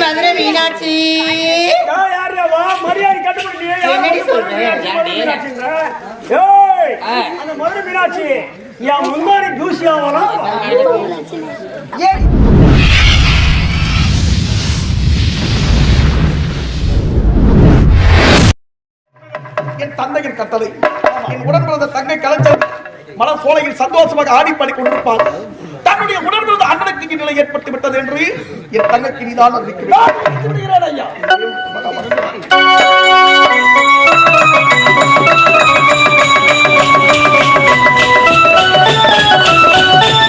மதுரை மீனாட்சி. என்னடி மதுரை என் முன்னாடி தூசி ஆகலாம் என் தந்தையின் கட்டளை. என் உடன்பிறந்த தங்கை கலைச்சல் மலர் சோலையில் சந்தோஷமாக ஆடி பாடி கொண்டிருப்பார் தன்னுடைய உடன்பிறந்த அண்ணனுக்கு நிலை ஏற்பட்டு விட்டது என்று என் தங்கக்கு நீதான் அறிவிக்கிறேன். ஐயா. ஏடி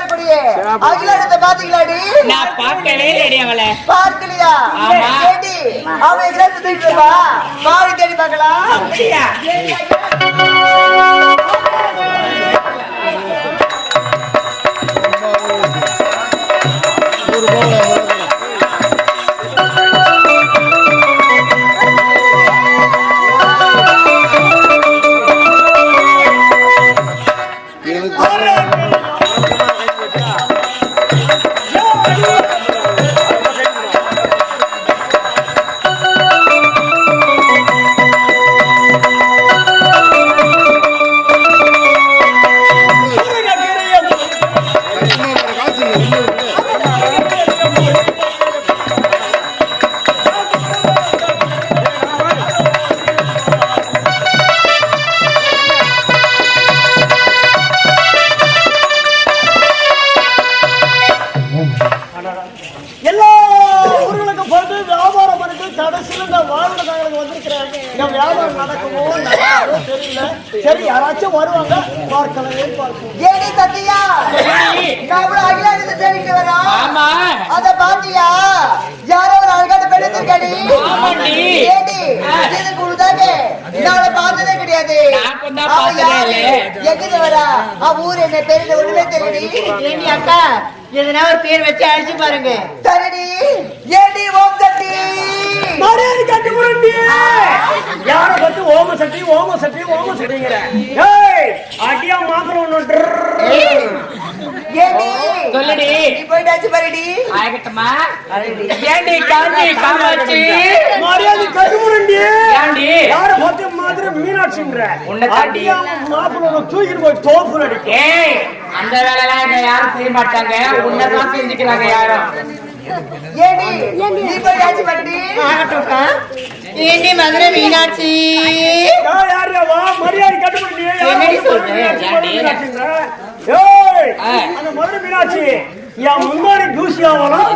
நம்மளோட வரக்கூடிய அகிலாண்டத்தை பாத்தீங்களாடி? நான் பார்க்கவே இல்லடி அவளை பார்க்கலையா? ஆமா. ஏடி, அவன் எங்கேயாவது சுத்திட்டு இருப்பா? வாடி தேடி பார்க்கலாம். எல்லா பார்த்ததே கிடையாது. நான் கொஞ்சம் அவ ஊர் என்ன பேரு ஒண்ணுமே தெரியடி. அக்கா எதனா ஒரு பேர் வச்சு அழைச்சு பாருங்க சரிடி. ஏடி ஓம் சக்தி. மரியாதை கட்டி முரண்டி யார பத்தி ஓம சட்டி ஓம சட்டி ஓம சட்டிங்கிற ஏய் அடியா மாத்திரம் ஒண்ணு ஏடி, சொல்லுடி. நீ போயிட்டாச்சு பாருடி. ஆகட்டுமா? ஏண்டி காஞ்சி காமாட்சி? மரியாதை கட்டி முரண்டி ஏண்டி? யார பத்தி மாதிரி மீனாட்சின்ற? உன்னை தாண்டி. அடியா மாப்பிள்ள தூக்கிட்டு போய் தோப்பு அடிக்க ஏய் அந்த வேலைலாம் இங்க யாரும் செய்ய மாட்டாங்க. உன்னதான் செஞ்சுக்கிறாங்க யாரும். ஏடி, நீ போயிட்டாச்சு பாருடி. ஆகட்டும்க்கா. ஏண்டி மதுரை மீனாட்சி? வா? மரியாதை யார் என்னடி. அந்த மதுரை மீனாட்சி என் முன்னாடி தூசி ஆகலாம்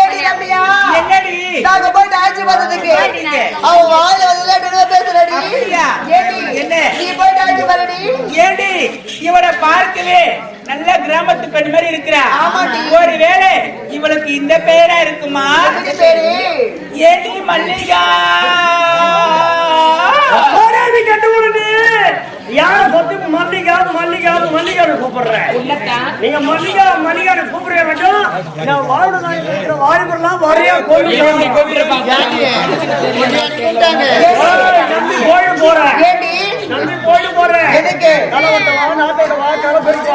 ஏடி ரம்யா? என்னடி நாங்க போயிட்டு ஆட்சி பார்த்ததுக்கு. பாத்தீங்க. அவ வாயில வந்து லட்டுல பேசுறடி அப்படியா? ஏடி என்ன? நீ போயிட்டு ஆட்சி பாருடி. ஏண்டி இவளை பார்க்கவே நல்ல கிராமத்து பெண் மாதிரி இருக்கிறா. ஒருவேளை இவளுக்கு இந்த பெயரா இருக்குமா? ஏண்டி மல்லிகா? யார் பத்தி மல்லிகா மல்லிகா மல்லிகான்னு கூப்பிடுறேன். நீங்க மல்லிகா மல்லிகான்னு கூப்பிட வேண்டும் நான் வாழ்ந்து வாலிபர்லாம் வரையா கோயில் நம்பி கோயில் போறேன். நம்பி கோயில் போறேன். எதுக்கு? நாட்டோட வாழ்க்கையில பெருசு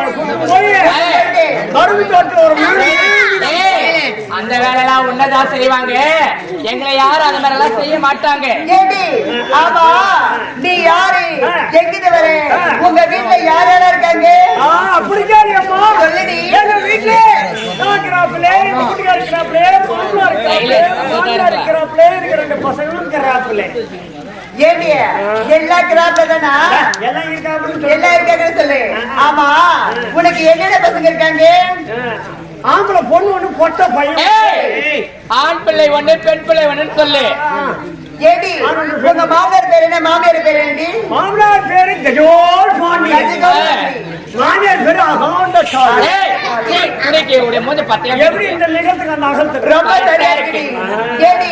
கோயில் கரும்பு தோட்டத்தில் ஒரு அந்த வேலையெல்லாம் உன்னதான் செய்வாங்க. எங்களை யாரும் அந்த மாதிரி எல்லாம் செய்ய மாட்டாங்க. ஆமா நீ யாரு? எங்கிட்டு வர உங்க வீட்டுல யார் யாரா இருக்காங்க? ஆ, அப்படி கேளு அம்மா. சொல்லுடி. எங்க வீட்டுல இருக்கிறாப்புலே, எங்க வீட்டுக்காரர் இருக்கிறாப்புலே, மாமனார் இருக்கிறாப்புலே, மாமியார் இருக்கிறாப்புலே, எனக்கு ரெண்டு பசங்களும் இருக்கிறாப்புலே. ஏண்டி? எல்லா கிராப்ல தானா? எல்லாம் இருக்காங்கன்னு சொல்லு. ஆமா உனக்கு என்னென்ன பசங்க இருக்காங்க? ஆம்பளை பொண்ணு ஒண்ணு பொட்ட பையன். ஆண் பிள்ளை ஒண்ணு பெண் பிள்ளை ஒண்ணுன்னு சொல்லு. ஏடி உங்க மாமனார் பேர் என்ன? மாமியார் பேர் என்னடி? மாமனார் பேரு கஜோல் பாண்டி மாமியார் பேரு அகாண்ட சாலை குடிக்கு உடைய மூஞ்சி பத்தியா எப்படி இந்த நிகழ்த்துக்கு அந்த அகலத்துக்கு? ரொம்ப சரியா இருக்குடி. ஏடி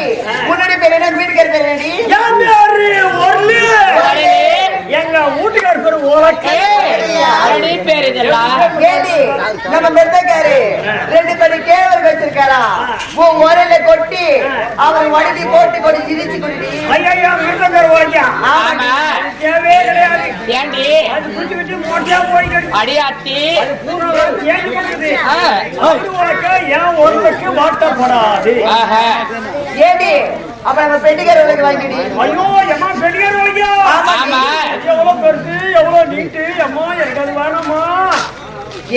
உன்னுடைய பேர் என்ன? வீட்டுக்கார பேர் என்னடி? என் பேரு ஒர்லு. எங்க வீட்டுக்காரர் பேரு உலக்கு நம்ம மெத்தக்காரு ரெண்டு படி கேவல் வச்சிருக்காரா? உன் உரையில கொட்டி அவன் வடிதி போட்டு கொடி இடிச்சு கொடி ஐயா உலக்கியா ஆமா. தேவையே கிடையாது. ஏண்டி? அது விட்டு விட்டு மோட்டியா போய்க்கிட்டு. அடியாத்தி. ஆ. அது உனக்கு ஏன் ஒருவருக்கு ஆஹா. ஏடி அப்ப நம்ம வாங்கிடி. ஐயோ எம்மா பெரியார் வலிக்கா? ஆமா. எவ்வளவு பெருசு எவ்வளவு நீட்டு. அம்மா எனக்கு அது வேணாமா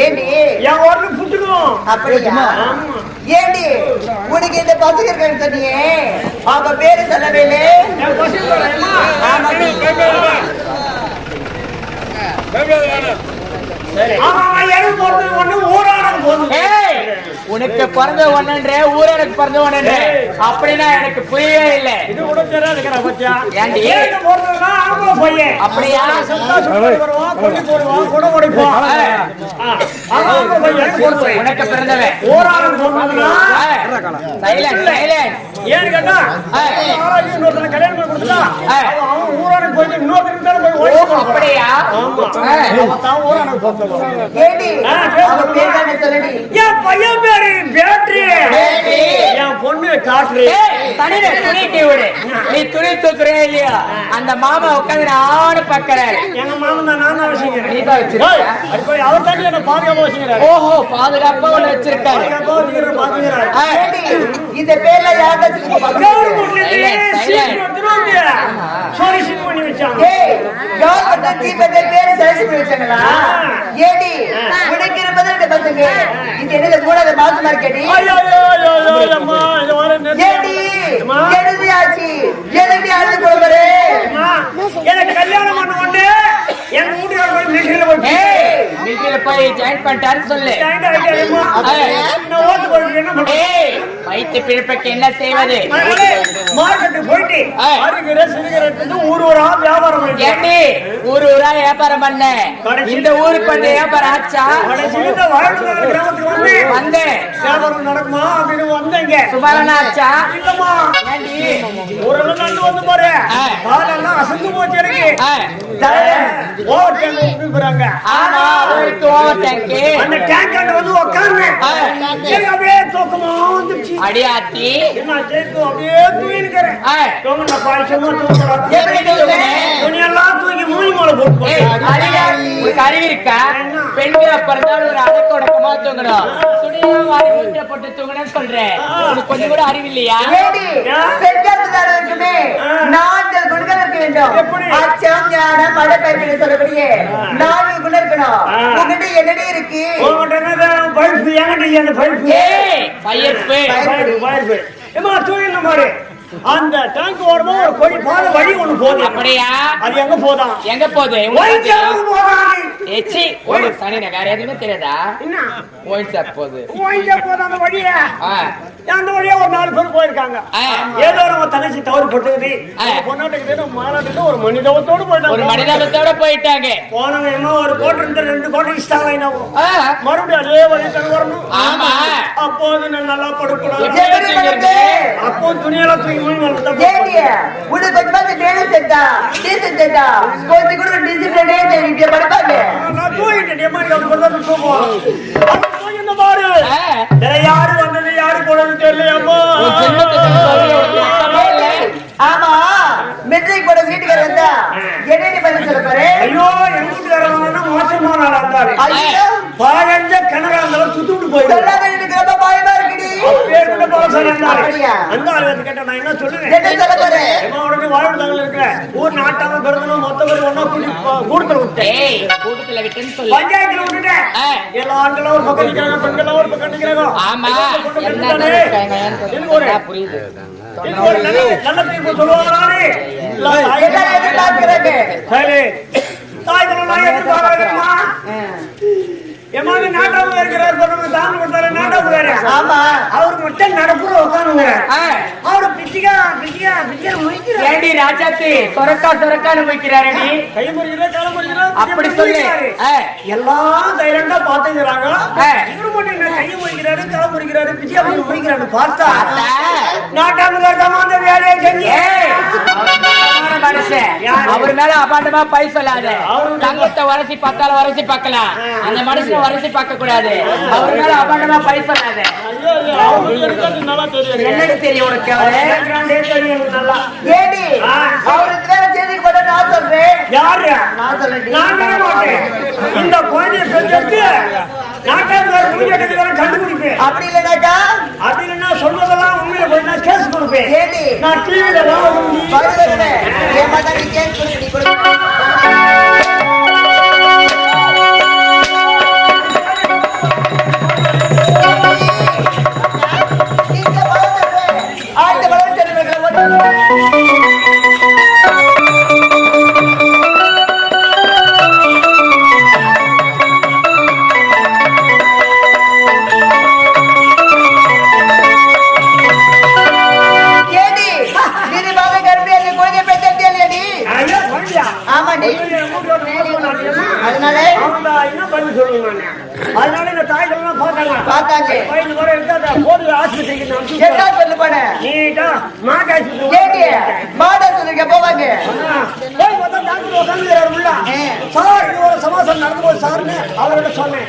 ஏடி என் உடனே புட்டுக்கும் அப்படியா? ஏடி உனக்கு இந்த பசங்க இருக்கான்னு சொன்னியே. அவங்க பேரு சொல்லவே இல்லை. எனக்கு ஒண்ணு ஊராடம் போகுது ஏய், உனக்கு பிறந்த ஒண்ணுன்ற ஊர் எனக்கு பிறந்த ஒண்ணுன்ற. அப்படின்னா எனக்கு புரியவே இல்லை. இது கூட தெரியாதுக்கிற பத்தியா ஏண்டி? அப்படியா? உனக்கு பிறந்தவன் ஏன்னு கேட்டா இன்னொருத்தனை கல்யாணம் பண்ணி கொடுத்துட்டா அவன் ஊரானுக்கு இன்னொருத்தருக்கு தானே போய் ஓடி அப்படியா என் பையன் பேரு பேட்டரி என் பொண்ணு காற்று தனியில விடு நீ துணி தூக்குறே இல்லையா அந்த மாமா உட்காந்து நானும் பாக்குறாரு எங்க மாமன் தான் நான் வச்சுக்கிறேன் நீ தான் அது போய் அவர் தாண்டி என்ன பாதுகாப்பா வச்சுக்கிறாரு ஓஹோ பாதுகாப்பா ஒண்ணு வச்சிருக்காரு இந்த பேர்ல எனக்கு கல்யாணம் பண்ண உடனே வீட்டுக்காரர் போய் மிஷின்ல போய் ஏய் மில்கில போய் ஜாயின் பண்ணிட்டாருன்னு சொல்லு. ஜாயிண்ட் ஆகிட்டாருமா. நான் ஓட்டு போடுறது என்ன பண்றது? ஏய் வயிற்று பிழப்புக்கு என்ன செய்வது? போயிட்டு. அருகிற சிறுகிற ஊர் ஊரா வியாபாரம் ஏண்டி ஊர் ஊரா வியாபாரம் பண்ண? இந்த ஊருக்கு வந்து வியாபாரம் ஆச்சா? வந்தேன். வியாபாரம் நடக்குமா அப்படின்னு வந்தேங்க. சுமாரனா ஆச்சா? இல்லம்மா. ஊரெல்லாம் நண்டு வந்து பாரு. காலெல்லாம் அசந்து போச்சு எனக்கு. ஆ, ஓவர் டேங்க் கூப்பிடுறாங்க ஆமா ஊருக்கு ஓவர் டேங்க் அந்த டேங்க் ஆண்ட வந்து உட்கார்ந்து ஆ. எனக்கு அப்படியே தூக்கமா வந்துருச்சு. அடியாத்தி. நான் சேர்த்து அப்படியே தூங்கினுக்கிறேன் ஆ. தூங்கின பாய்ச்சமா தூங்குறேன் எப்படி தூங்குன? துணியெல்லாம் தூக்கி மூலி மேல போட்டு ஏய், போட்டேன். அறிவு- உனக்கு அறிவு இருக்கா? பெண்களை பிறந்தாலும் ஒரு அடக்க உடக்கமா தூங்கணும். துணியா வாரி மூஞ்சில போட்டு தூங்கணும்னு சொல்றேன். உனக்கு கொஞ்சம் கூட அறிவு இல்லையா? பெண்கள் இருக்குமே. வேண்டும்? அச்சம் ஞானம் மழை சொல்லக்கூடிய நான்கு குணம் இருக்கணும். உங்ககிட்ட என்னடி இருக்கு. பல்பு என்கிட்ட பல்பு பல்பு பல்பு ஏமா தூங்கின மாதிரி அந்த டேங்க் ஓரமா ஒரு கொடி பாத வழி ஒண்ணு போகுது. அப்படியா? அது எங்க போதான் எங்க போகுது? ஏச்சி உனக்கு சனி வேற எதுவுமே தெரியாதா? என்ன? ஒயின் ஷாப் போகுது. ஒயின் ஷாப் போதான் அந்த வழியா? அந்த வழியா ஒரு நாலு பேர் போயிருக்காங்க. ஏதோ நம்ம தங்கச்சி தவறு பட்டுது. பொண்ணாட்டுக்கு மாநாட்டுக்கு ஒரு மனிதவத்தோடு ஒரு போயிட்டாங்க மனிதாபத்தோட போயிட்டாங்க. போனவங்க என்ன ஒரு கோட்டை இருந்து ரெண்டு கோட்டை இஷ்டாங்க என்ன மறுபடியும் அதே வழி தங்க வரணும். ஆமா. அப்போது நான் நல்லா? பண்றது? அப்போ துணியெல்லாம் ஏடி உனக்கு கொஞ்சமாவது வேணும் செட்டா டீசன் செட்டா கொஞ்சம் கூட டிசிப்ளினே தெரியும் படுப்பாங்க? நான் தூங்கிட்டேன் அப்படி கூட தான் தூங்குவோம் தூங்கின பாரு. வேற யாரு வந்தது யாரு போனது இல்லை. ஆமா மெட்ரிக் போட வீட்டுக்காரர் வந்தா என்னடி பதில் சொல்ல போறே? ஐயோ எங்க வீட்டுக்காரங்க மோசமான இருந்தாரு பாழஞ்ச கிணறா பயமா இருக்குடி? அந்த ஆளு வந்து கேட்டா நான் என்ன சொல்லுவேன்? உடனே வாழ்ந்தாங்க இருக்கிற ஊர் நாட்டாம பிறந்தனும் மொத்த பேர் ஒன்னா விட்டேன். கூட்டத்துல விட்டுன்னு சொல்லு. பஞ்சாயத்துல விட்டுட்டேன். ஆ. எல்லா ஆண்களும் ஒரு பக்கம் நிக்கிறாங்க ஒரு பக்கம் நிக்கிறாங்க. ஆமா. என்ன புரியுது? எனக்கு ஒரு நல்ல நல்ல தீர்ப்பு சொல்லுவாங்களானே எல்லாரும் எதிர்பார்க்கிறாங்க சரி. எம்மாங்க நாட்டாம இருக்கிறார் பாருங்க தாங்க கொடுத்தாரு வேற ஆமா. அவர் மட்டும் நடப்புற. அவரு பிச்சிக்கா பிச்சிக்கா பிச்சிக்கா முடிக்கிறார் ஏண்டி ராஜாத்தி சொரக்கா சொரக்கான்னு வைக்கிறாரடி கை முறிக்கிறார் கால முறிக்கிறார் அப்படி சொல்லு. எல்லாம் தைரண்டா பாத்துக்கிறாங்க. இவரு மட்டும் என்ன கையை முறிக்கிறாரு கால முறிக்கிறாரு பண்ணி முறிக்கிறாரு. பார்த்தா பார்த்தா? நாட்டாம அந்த வேலையை செஞ்சு. மனுஷன். அவர் மேல அபாண்டமா பை சொல்லாத. தங்கத்தை வரசி பார்த்தாலும் வரசி பார்க்கலாம். அந்த மனுஷனை வரசி பார்க்க கூடாது அவர் மேல அபாண்டமா பை சொல்லாத. நல்லா தெரியும் உனக்கு ஏடி. அவருக்கு வேற செய்திக்கு போட்டா நான் சொல்றேன். யாரு? நான் இந்த குழந்தைய கண்டுபிடிப்பேன் அப்படி இல்லைனாக்கா அப்படி இல்லைன்னா சொல்வதெல்லாம் உண்மையில போய் நான் கேஸ் கொடுப்பேன். நான் டிவியில நீ கேஸ் கொடுக்க நீ கொடுக்க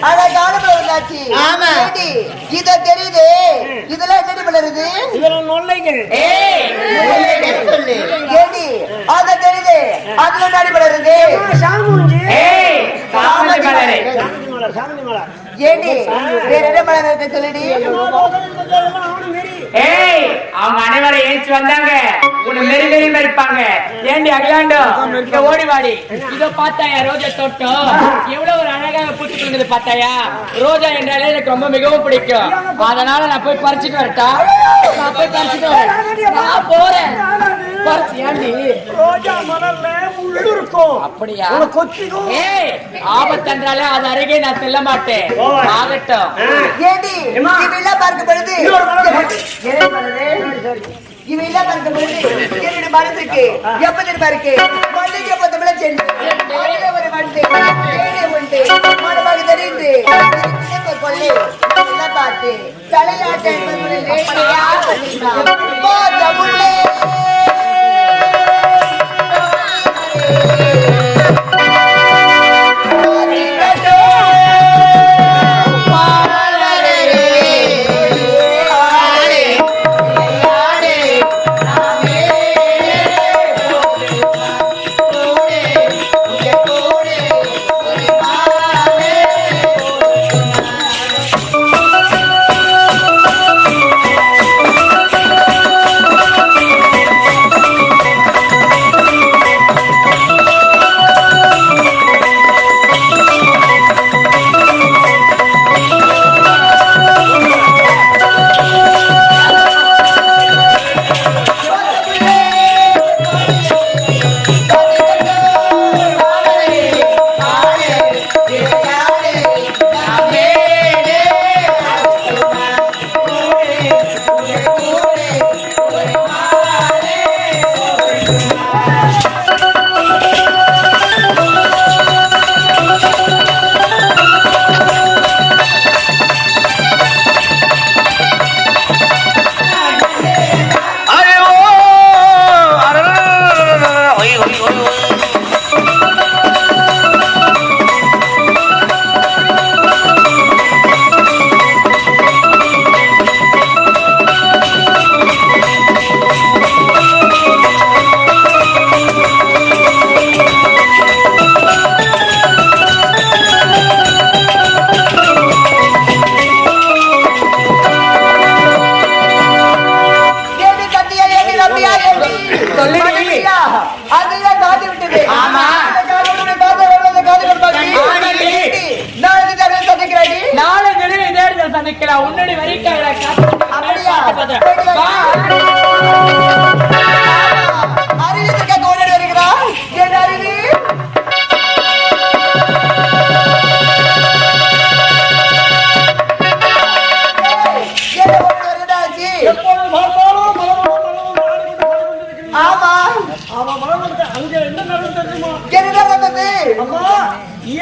அத வந்தாச்சு. ஆமா. இத தெரியுது. இதெல்லாம் என்னடி இதெல்லாம் நொல்லைகள். ஏண்டி? அத தெரியுது. அதுல என்னடி மலரே மலர் வேற என்ன மலர் சொல்லுடி? ஏய் அவங்க அனைவரும் ஏஞ்சி வந்தாங்க. உன்னை மெரி மெரி மறிப்பாங்க ஏண்டி அகிலாண்டோ? இங்க ஓடி வாடி. இதோ பார்த்தாயா ரோஜா தோட்டம்? எவ்வளவு ஒரு அழகாக பூத்து குலுங்குது பார்த்தாயா ரோஜா என்றாலே எனக்கு ரொம்ப மிகவும் பிடிக்கும். அதனால நான் போய் பறிச்சுட்டு வரட்டா? நான் போய் பறிச்சுட்டு வரேன். நான் போறேன். பறிச்சு ஏண்டி? ரோஜா மலர்ல இருக்கும் அப்படியா? உனக்கு கொத்திக்கும் ஏய் ஆபத்தென்றாலே அது அருகே நான் செல்ல மாட்டேன். ஆகட்டும். ஏம்மா? இவெல்லாம் பார்க்க பொழுது? இன்னொரு மலர் பாரு. என்ன பண்ணுறது இவெல்லாம் பார்க்க பொழுது என்னுடைய மனசுக்கு எப்ப தெரியுமா இருக்கு? மல்லிகை பத்தமிழ சென்று அதுல ஒரு ஏழை உண்டு. மனமாக தெரிந்து கொள்ளை. பார்த்து தலையாட்ட? போ, தமிழே.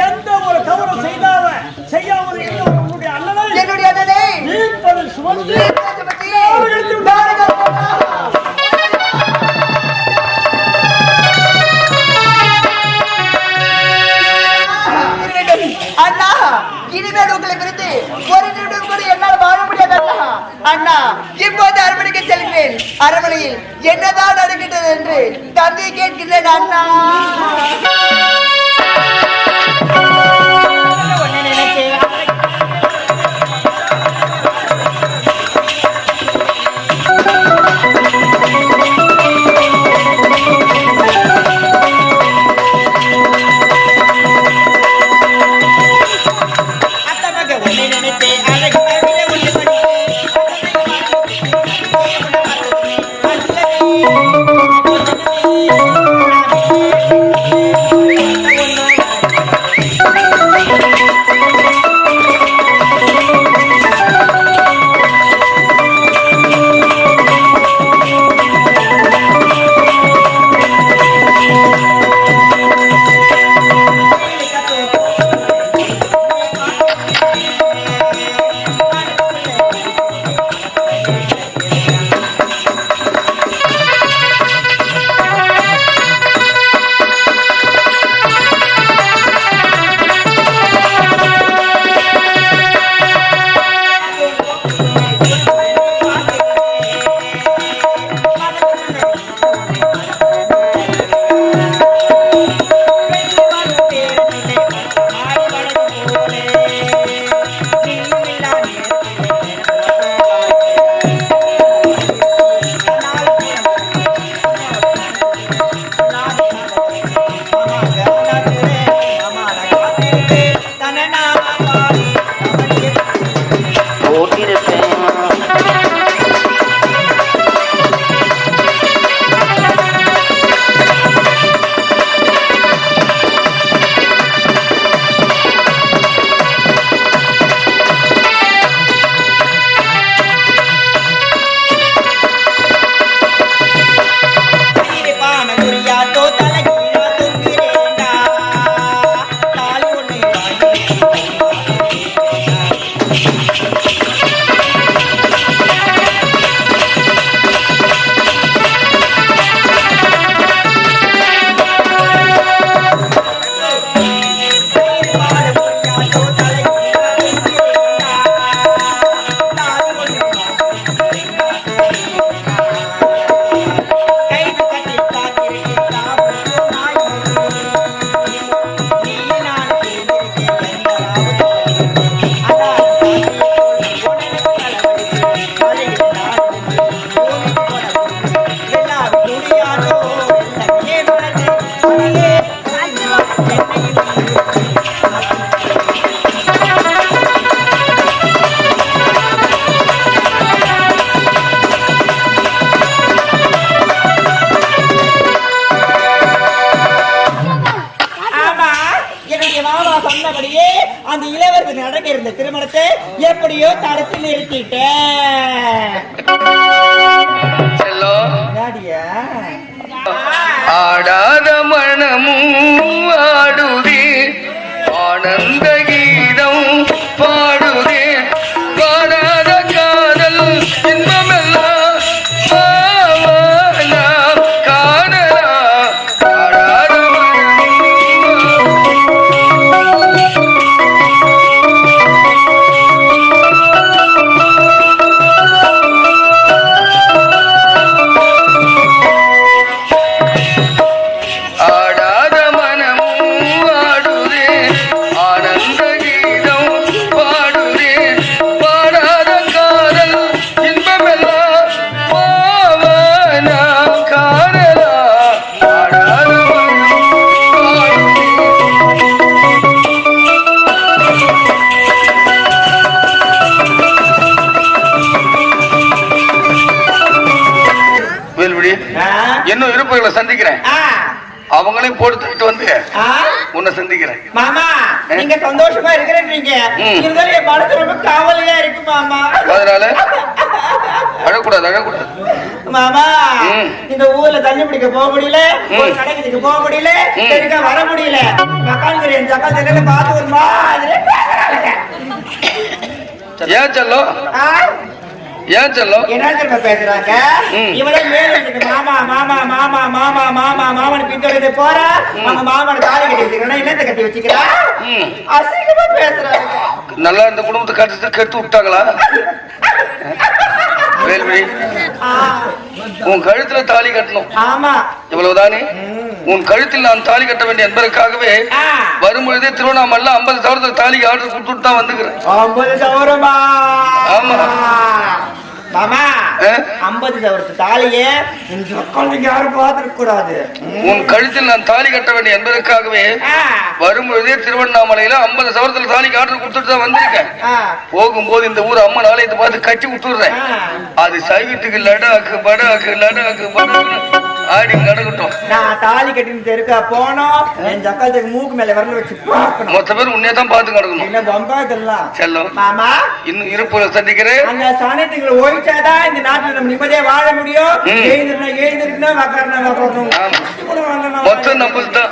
எந்த ஒரு தவறு செய்தாவ செய்யாமல் இருந்த உன்னுடைய அண்ணனை என்னுடைய அண்ணனை சுமந்து. அண்ணா இனிமேல் உங்களை பிரித்து ஒரு நிமிடம் கூட என்னால் வாழ முடியாது அண்ணா. இப்போது அரண்மனைக்கு செல்கிறேன். அரண்மனையில் என்னதான் நடக்கின்றது என்று தந்தை கேட்கிறேன் அண்ணா. என்னுடைய சொன்னபடியே அந்த இளவரசர் நடக்க இருந்த திருமணத்தை எப்படியோ தடுத்து நிறுத்திட்டேன். ஆடாத மனமும் ஆடுதே ஆனந்த உன்னை சந்திக்கிறேன். மாமா நீங்க சந்தோஷமா இருக்கிறேன்றீங்க ம். இருந்தாலும் என் மனசு ரொம்ப கவலையா இருக்கு மாமா. அதனால அழக்கூடாது அழக்கூடாது. மாமா. இந்த ஊர்ல தண்ணி பிடிக்க போக முடியல கடைக்கு போக முடியல. சரிக்கா வர முடியல. மக்கால் என் சக்கால் தெரியல பார்த்து ஒரு மாதிரி. ஏன் செல்லம்? ஆ? ஏன் செல்லம்? என்ன தெரியுமா பேசுறாங்க. இவரே மேல மாமா மாமா மாமா மாமா மாமா மாமன் பின்தொடர்ந்து போறா. அவங்க மாமனை தாலி கட்டி வச்சுக்கிறா என்னத்தை கட்டி வச்சுக்கிறா. அசிங்கமா பேசுறாங்க. நல்லா இந்த குடும்பத்தை கட்டு கெடுத்து விட்டாங்களா? வேல்வி உன் கழுத்துல தாலி கட்டணும். ஆமா. இவ்வளவுதானே? உன் கழுத்தில் நான் தாலி கட்ட வேண்டிய என்பதற்காகவே. வரும்பொழுதே திருவண்ணாமலை ஐம்பது சவரத்துக்கு தாலிக்கு ஆர்டர் கொடுத்துட்டு தான் வந்துக்கிறேன். ஐம்பது சவரமா ஆமா. மாமா ஆ? ஐம்பது சவரத்து தாலியே யாரும் பார்த்துக்க கூடாது. உன் கழுத்தில் நான் தாலி கட்ட வேண்டிய என்பதற்காகவே வரும்பொழுதே திருவண்ணாமலையில ஐம்பது சவரத்துல தாலிக்கு ஆர்டர் கொடுத்துட்டு தான் வந்திருக்கேன். போகும்போது இந்த ஊர் அம்மன் ஆலயத்தை பார்த்து கட்டி விட்டுடுறேன். அது சைவத்துக்கு லடாக்கு படாக்கு லடாக்கு படாக்கு. ஆடி நடக்கட்டும். நான் தாலி கட்டின்னு தெருக்கா போனோம். என் ஜக்காத்துக்கு மூக்கு மேல விரல வச்சு மொத்த பேர் உன்னே தான் பார்த்து கிடக்கணும் என்ன பம்பா இதெல்லாம்? செல்லம். மாமா? இன்னும் இருப்புல சந்திக்கிறேன். அந்த சனத்துங்களை ஒழிச்சாதான் இந்த நாட்டுல நம்ம நிம்மதியா வாழ முடியும். எழுந்திருந்தா. கூட வரணும் மொத்தம் நம்ம தான்